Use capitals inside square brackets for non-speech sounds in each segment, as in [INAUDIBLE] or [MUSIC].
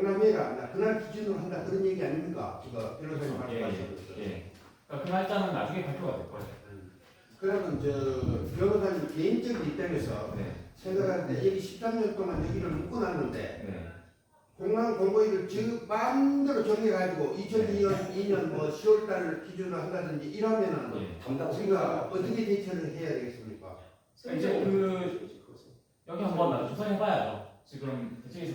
강남회가 아니라 그날 기준으로 한다 그런 얘기 아닙니까? 지금 변호사님 그렇죠. 예, 말씀하신 것처럼. 예. 그러니까 그 날짜는 나중에 발표가 될 거예요. 그러면 저 변호사님 개인적인 입장에서 네. 생각할 때 여기 13년 동안 여기를 묶어놨는데 네. 공항 공고일을 즉 마음대로 정해가지고 2002년 2년 뭐 10월달 기준으로 한다든지 이러면은 예. 담당 우리가 어떻게 대처를 해야 되겠습니까? 이제 그 여기 한번 나도 조사해 봐야죠. 지금 대책에서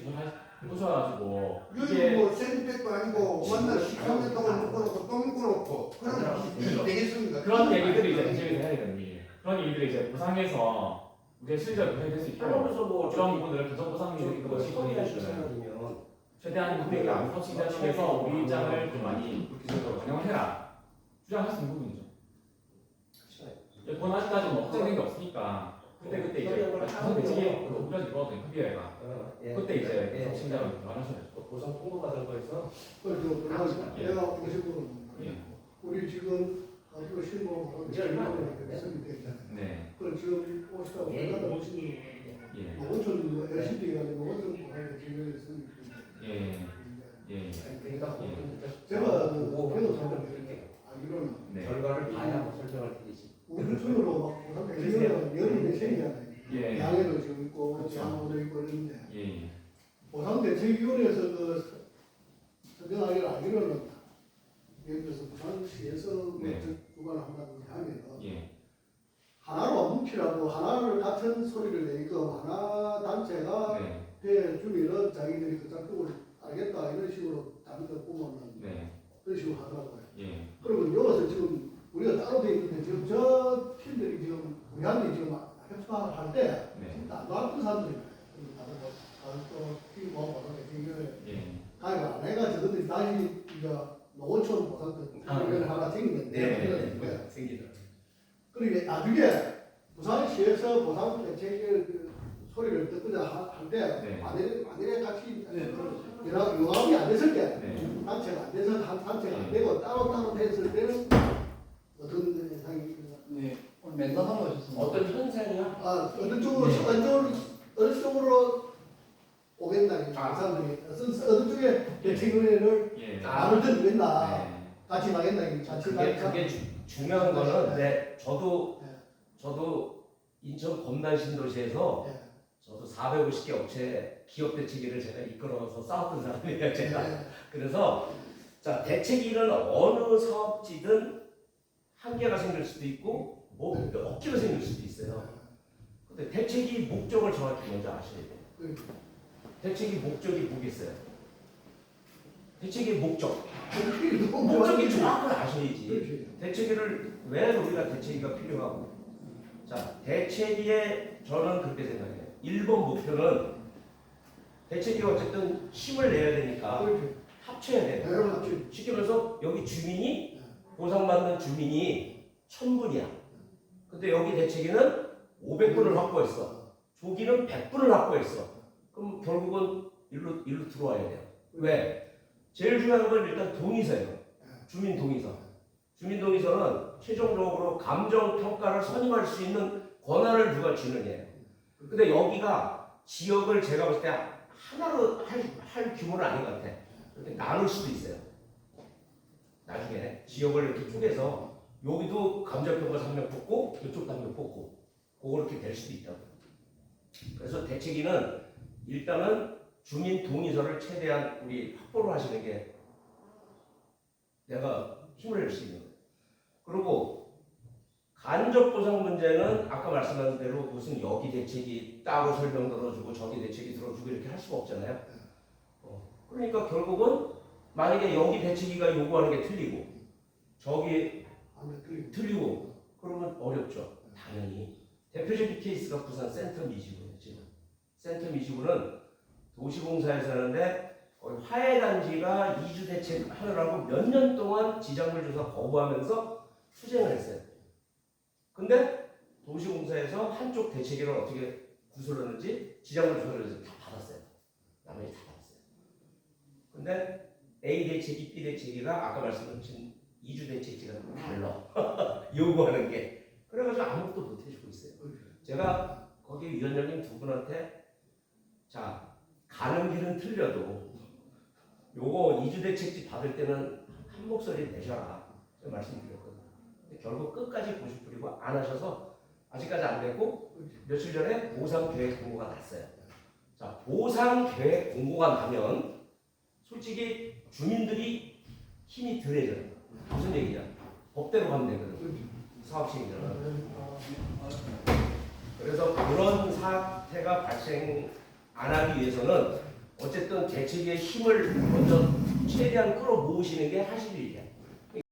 보셔가지고 여기 이게 뭐 샌드백도 아니고 맨날 13년 동안 묶어놓고 또 묶어놓고 그렇죠. 되겠습니까? 그런 얘기들이 이제 대책에서 해야 되는 일이에요. 그런 일들이 이제 보상해서 우리의 실적을 해결될 수 있도록 그러면서 뭐 그런 부분들을 가정 보상이 그 것이 서울시청이면 최대한 금액이 안 터치자 측에서 우리 입장을 좀 많이 기술적으로 반영을 해라 주장할 수 있는 부분이죠. 예, 그건 아직까지 뭐 확정된 게 없으니까 그때 그때 이제 무슨 대책이 우려질 거거든요. 협의회가 그때 이제 신장을 말하셔야죠. 보상 통보 받은 거에서 그래서 그래서 예. 내가 오시고 예. 우리 지금 앞으로 신고 이제 얼마 안 이렇게 됐네. 선택됐잖아요. 네. 그 지금 오시다고 예, 내가 예. 원천 열심히 해가지고 원천 보하는 지금 예. 예. 그러니까 제가 그 보고 변호사를 이렇게 알기로는 네. 결과를 봐야 뭐 설명할 테지. 우리 손으로 막 [LAUGHS] 보상 대책이잖아요. 예. 양해도 지금 있고. 양호도 있고 이런데 예. 보상 대책위원회에서 그 선정하기를 알기로는 예를 들어서 부산시에서 뭐 네. 주관을 한다든지 하면 예. 하나로 뭉치라고 하나를 같은 소리를 내니까 하나 단체가 네. 해 주면은 자기들이 그 작품을 알겠다 이런 식으로 다른 데 보면은 네. 그런 식으로 하더라고요. 예. 그러면 여기서 지금 우리가 따로 돼 있는데 지금 저 팀들이 지금 우리한테 지금 협상 할때 네. 나도 사람들이 다른 거 다른 또팀 모아서 지금 예. 가입 안 해가지고 근데 다시 이제 노천 보상도 아, 이걸 하나 생겼는데 네, 생기더라. 그리고 나중에 부산시에서 보상 대책을 그 소리를 듣고자 할때 네. 만일에 만일에 같이 연합 융합이 안 됐을 때 네. 단체가 안 돼서 한 단체가 안 되고 따로 따로 됐을 때는 어떤 현상이 네, 맨날 하고 오셨습니다. 어떤 현상이야? 아 어느 쪽으로 네. 어느 쪽으로 어느 쪽으로 오겠나 이 아. 사람들이 어느 어느 쪽에 대책위원회를 예. 들겠나 네. 같이 나겠나 이 같이 그게 나겠나 그게 주, 중요한 거는 네, 저도 네. 저도 인천 검단 신도시에서 예. 저도 450개 업체 기업 대책위를 제가 이끌어서 싸웠던 사람이에요 제가. 예. 그래서 자 대책위는 어느 사업지든 한계가 생길 수도 있고 뭐몇 개가 생길 수도 있어요. 근데 대책위 목적을 정확히 먼저 아셔야 돼요. 그 대책위 목적이 뭐겠어요? 대책위 목적. 목적이. 정확하게 아셔야지. 대책위를 왜 우리가 대책위가 필요하고 자 대책위에 저는 그렇게 생각해요 1번 목표는 대책위가 어쨌든 힘을 내야 되니까. 합쳐야 돼요 쉽게 말해서 여기 주민이 보상받는 주민이 1000분이야 근데 여기 대책위는 500분을 확보했어 조기는 100분을 확보했어 그럼 결국은 일로, 일로 들어와야 돼요 왜? 제일 중요한 건 일단 동의서예요 주민 동의서 주민 동의서는 최종적으로 감정 평가를 선임할 수 있는 권한을 누가 주느냐예요. 근데 여기가 지역을 제가 봤을 때 하나로 할, 할 규모는 아닌 것 같아. 나눌 수도 있어요. 나중에 지역을 이렇게 쪼개서 여기도 감정 평가 3명 뽑고 이쪽도 한명 뽑고 그렇게 될 수도 있다고. 그래서 대책위는 일단은 주민 동의서를 최대한 우리 확보를 하시는 게 내가 힘을 낼 수 있는 거예요. 그리고 간접 보상 문제는 아까 말씀하신 대로 무슨 여기 대책이 따로 설명 들어주고 저기 대책이 들어주고 이렇게 할 수가 없잖아요. 어, 그러니까 결국은 만약에 여기 대책위가 요구하는 게 틀리고 저기 틀리고. 그러면 어렵죠. 당연히 대표적인 케이스가 부산 센터 미지구예요. 지금 센터 미지구는 도시공사에서 하는데 화해단지가 이주 대책 하느라고 몇 년 동안 지장물 조사 거부하면서 투쟁을 했어요. 근데 도시공사에서 한쪽 대책이랑 어떻게 구술을 하는지 지장물 조사를 해서 다 받았어요. 나머지 다 받았어요. 근데 A 대책이 B 대책이가 아까 말씀드린 2주 대책지가 달라. [LAUGHS] 요구하는 게. 그래가지고 아무것도 못 해주고 있어요. 제가 거기 위원장님 두 분한테 자, 가는 길은 틀려도 요거 2주 대책지 받을 때는 한 목소리 내셔라. 말씀드렸거든요. 결국 끝까지 고집부리고 안 하셔서 아직까지 안 됐고 며칠 전에 보상 계획 공고가 났어요. 자, 보상 계획 공고가 나면 솔직히 주민들이 힘이 덜해져요. 무슨 얘기야? 법대로 가면 되거든. 사업 시행자는. 그래서 그런 사태가 발생 안 하기 위해서는 어쨌든 대책의 힘을 먼저 최대한 끌어모으시는 게 하실 일이야.